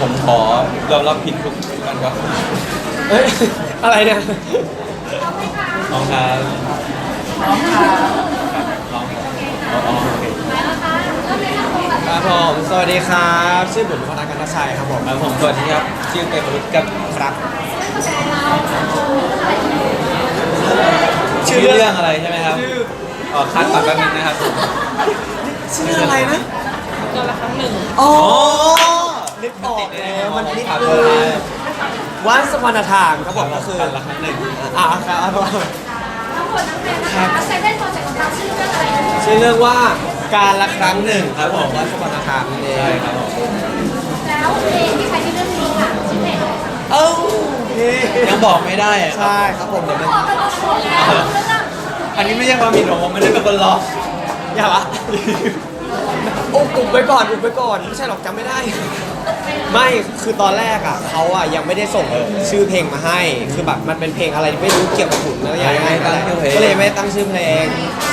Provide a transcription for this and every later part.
ผมขอยอมรับผิดทุกอันครับเอ้ยอะไรเนี่ยน้องครับน้องครับน้องอ๋ออ๋อโอเคครับผมสวัสดีครับ ชื่อบุญพนักกันทชัยครับผมครับผมสวัสดีครับ ชื่อเปรมรุตครับครับชื่อเรื่องอะไรใช่ไหมครับชื่ ออ๋อคัดก่อนแป๊บนึงนะครับผมชื่ออะไรนะเดือนละครั้งหนึ่งอ๋ออ๋อนึกออกแล้วมันนี่ครับคือวันสวรรณทามครับผมก็คือคัดละครั้งหนึ่งอ่าครับทั้งหมดทั้งเพลงนะคะเซเว่นโปรเจกต์ของเราชื่อเรื่องอะไรนะชื่อเรื่องว่าการละครั้งหนึ่งครับผมวันสวรรณทามนั่นเองใช่ครับผมแล้วเพลงที่ใช้ในเรื่องนี้ค่ะชื่อเพลงอะไรคะเอ้าเฮ้ยังบอกไม่ได้อะครับใช่ครับผมเดี๋ยวมันบ อกกันหมดแล้วเรื่องอันนี้ไม่ใช่ความผิดของผมไม่ได้เป็นคนร้องอย่าละอุบอุบไว้ก่อนอุบไว้ก่อนไม่ใช่หรอกจำไม่ได้ ไม่คือตอนแรกอะเขาอะยังไม่ได้ส่งชื่อเพลงมาให้ คือแบบมันเป็นเพลงอะไรไม่รู้เกี่ยวกับหุ่นแล้วยังไงก็เลยไม่ได้ตั้งชื่อเพลง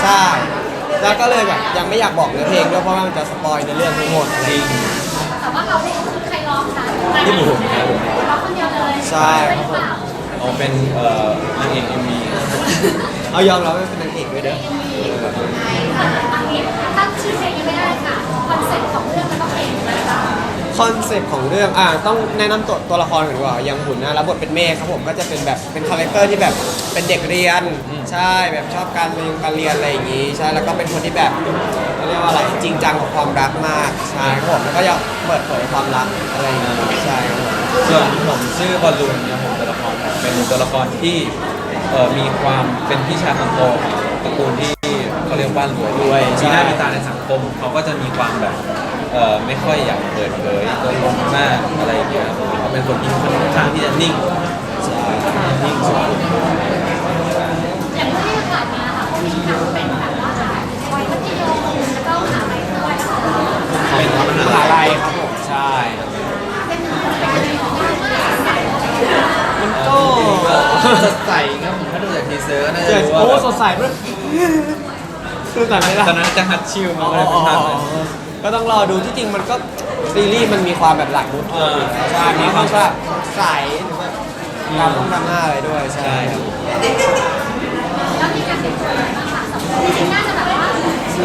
ใช่แล้วก็เลยแบบยังไม่อยากบอกเนื้อเพลงด้วยเพราะว่ามันจะสปอยในเรื่องทั้งหมดอะไรอย่างเงี้ยแต่ว่าเราเพลงคือใครร้องคะที่บุ๋มครับผมร้องคนเดียวเลยใช่ไม่ได้เปล่าเอาเป็นเอ่อนางเอกเอ็มวี เอายอมรับว่าเป็นนางเอกด้วยเด้ออันนี้ถ้าชื่อเพลงยังไม่ได้ค่ะคอนเซ็ปต์ของเรื่องมันต้องเพลงอะไรบ้างคอนเซปต์ของเรื่องอะต้องแนะนำตัวตัวละครก่อนดีกว่าอย่างหุ่นนะรับบทเป็นเมฆครับผมก็จะเป็นแบบเป็นคาแรคเตอร์ที่แบบเป็นเด็กเรียนใช่แบบชอบการเรียนการเรียนอะไรอย่างงี้ใช่แล้วก็เป็นคนที่แบบเขาเรียกว่าอะไรจริงจังกับความรักมากใช่ครับผมแล้วก็อยากเปิดเผยความรักอะไรอย่างงี้ใช่ครับผมส่วนผมชื่อบอลลูนเนี่ยผมตัวละครครับเป็นตัวละครที่ เอ่อมีความเป็นพี่ชายคนโตของตระกูลที่เขาเรียกบ้านรวยด้วยมีหน้ามีตาในสังคมเขาก็จะมีความแบบเอ่อไม่ค่อยอยากเปิดเผยตัวตนมากอะไรอย่างเงี้ยครับเขาเป็นคนที่ค่อนข้างที่จะนิ่งใช่นิ่งสุด อย่างเรื่องที่ผ่านมาค่ะก็มีทั้งเป็นแบบว่าวัยมัธยมแล้วก็มหาลัยด้วยนะคะ เป็น มหาลัยครับผมใช่ เป็นการเรียนดราม่าใส มันก็ สดใสครับผมถ้าดูจากทีเซอร์ก็น่าจะเจ๋งรู้ว่าโอ้แบบสดใสด้วยคือแต่ไม่ได้ตอนนั้นจะฮัตชิลมาอ๋อเลยเป็นภาพเลยก็ต้องรอดูที่จริงมันก็ซีรีส์มันมีความแบบหลายมุดเออใช่มีความแบบใสหรือแบบตามต้องดราม่าอะไรด้วยใช่ใช่ครับ แล้วมีการเปลี่ยนแปลงอะไรบ้างคะสองคนจริงๆน่าจะแบบว่า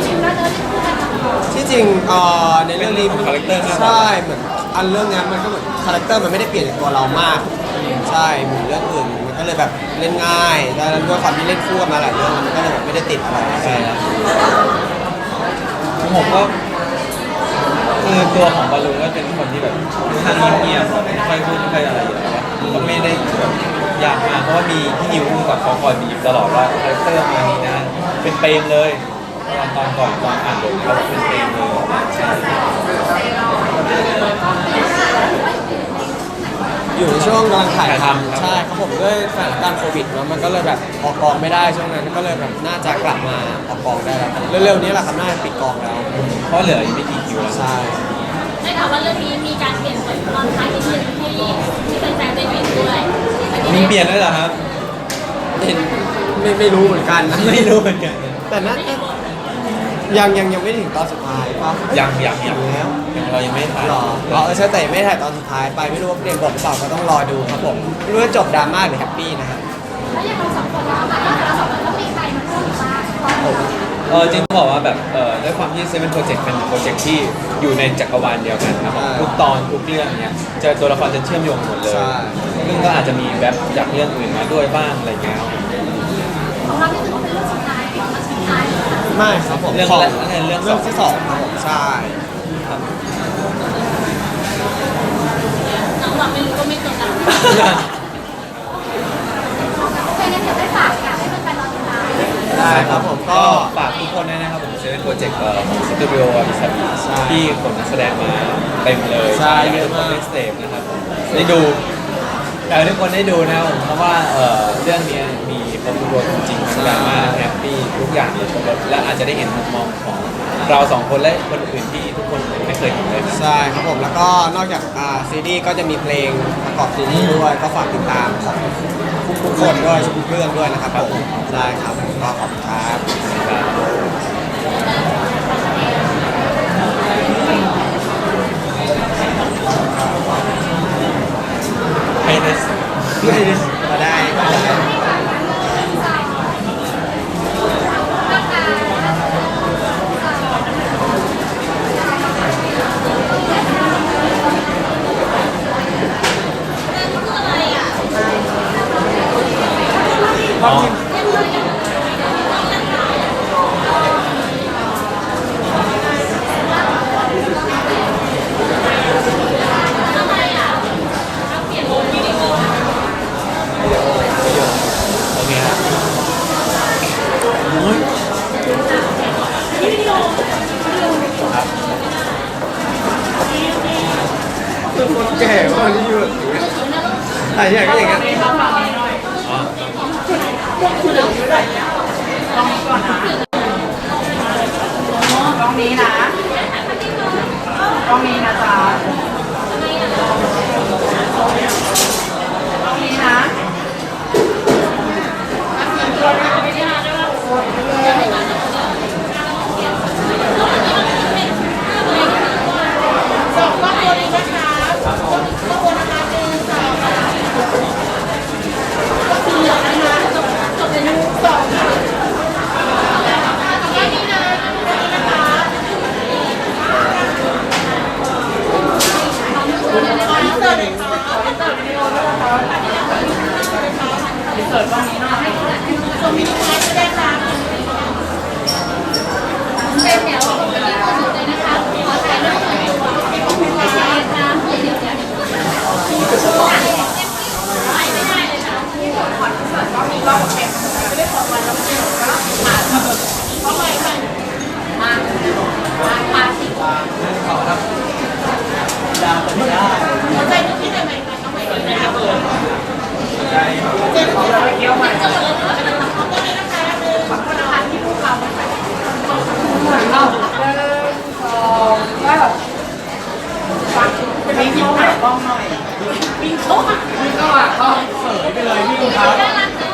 ชิวๆแล้วเดินคู่กันมาก่อนที่จริงเอ่อในเรื่องนี้เป็นคาแรคเตอร์มากกว่า ใช่เหมือนอันเรื่องนี้มันก็เหมือนคาแรคเตอร์มันไม่ได้เปลี่ยนจากตัวเรามาก ใช่เหมือนเรื่องอื่นมันก็ เลยแบบเล่นง่าย แล้วด้วยความที่เล่นคู่กันมาหลายเรื่องมันก็เลยแบบไม่ได้ติดอะไรใช่ครับผมก็คือตัวของบอลลูนก็เป็นคนที่แบบค่อนข้างเงียบๆไม่ค่อยพูดไม่ค่อยอะไรอยู่แล้วก็ไม่ได้แบบอยากมาเพราะว่ามีพี่นิวกับเขาคอยบีบตลอดว่าคาแรคเตอร์มานี้นะเป็นเปรมเลยตอนก่อนตอนอ่านบทเขาเป็นเปรมเลยใช่ อยู่ในช่วงกำลังถ่ายถ่ายททำครับำใช่ครับผมด้วยสถานการณ์โควิดเนอะมันก็เลยแบบออกกองไม่ได้ช่วงนั้นก็เลยแบบน่าจะกลับมาออกกองได้แล้วครับเร็วๆนี้แหละครับน่าจะปิดกองแล้วเพราะเหลืออีกไม่กี่คิวแล้วใช่ได้ข่าวว่าเรื่องนี้มีการเปลี่ยนบทตอนท้ายนิดนึงที่ที่แฟนๆได้เห็นด้วยมีเปลี่ยนด้วยเหรอครับเห็นไม่ไม่รู้เหมือนกันนะไม่รู้เหมือนกันแต่น่าจะ ยังยังยังไม่ถึงตอนสุดท้ายป่ะยังยังยัง ถึงแล้วยังเรายังไม่ถ่ายหรอเราเออใช่แต่ยังไม่ถ่ายตอนสุดท้ายไปไม่รู้ว่าเปลี่ยนบทหรือเปล่าก็ต้องรอดูครับผมไม่รู้ว่าจบดราม่าหรือแฮปปี้นะครับแล้วอย่างเราสองคนแล้วค่ะนอกจากเราสองคนแล้วมีใครมาร่วมอีกบ้างตอนนี้เออจริงต้องบอกว่าแบบเออด้วยความที่เซเว่นโปรเจกต์เป็นโปรเจกต์ที่อยู่ในจักรวาลเดียวกันครับผมทุกตอนทุกเรื่องเนี้ยจะตัวละครจะเชื่อมโยงหมดเลยใช่ซึ่งก็อาจจะมีแบบจากเรื่องอื่นมาด้วยบ้างอะไรเงี้ยครับของเราที่ถือว่าเป็นเรื่องสุดท้าย ไม่ครับผมเรื่องของแรกเรื่องเรื่องสองที่สองครับผมใช่น้องเราไม่รู้ก็ไม่เกินกันเพลงนี้เดี๋ยวได้ฝากอยากให้แฟนๆรอติดตามได้ครับผมก็ ก็ฝากทุกคนด้วยนะครับผมเซเว่นโปรเจกต์ของสตูดิโออิสระใช่ที่คนนักแสดงมาเต็มเลยใช่อยากให้เยทุอะกคนมากได้เสพนะครับผมได้ดูอยากให้ทุกคนได้ดูนะครับผมเพราะว่าเอ่อเรื่องนี้มีครบทุกรสจริงๆดราม่าแฮปปี้ทุกอย่างมีครบรสและอาจจะได้เห็นมุมมองของเราสองคนและคนอื่นที่ทุกคนไม่เคยเห็นเลยครับใช่ครับผมแล้วก็นอกจากอ่าซีรีส์ก็จะมีเพลงประกอบซีรีส์ด้วยก็ฝากติดตามของทุกๆคนด้วยทุกๆเรื่องด้วยนะครับผมใช่ครับก็ขอบคุณครับ ครับ ไม่ได้ก็ได้ก็ได้อ๋อโอเคครับโอ้ยครับ คือคนแก่มากที่อยู่ ถ่ายอย่ก็อย่างเงี้ยอ๋อตรงนี้นะตรงนี้นะจ๊ะ เป็นแถวของที่สุดเลยนะคะขอถ่ายรูปหน่อยน้ำเลยเดี๋ยวเดี๋ยวไม่ได้เลยค่ะ วิ่งเข้าหากล้องหน่อยวิ่งเข้าหาวิ่งเข้าหากล้องเสยไปเลยวิ่งครับน่ารักเนอะ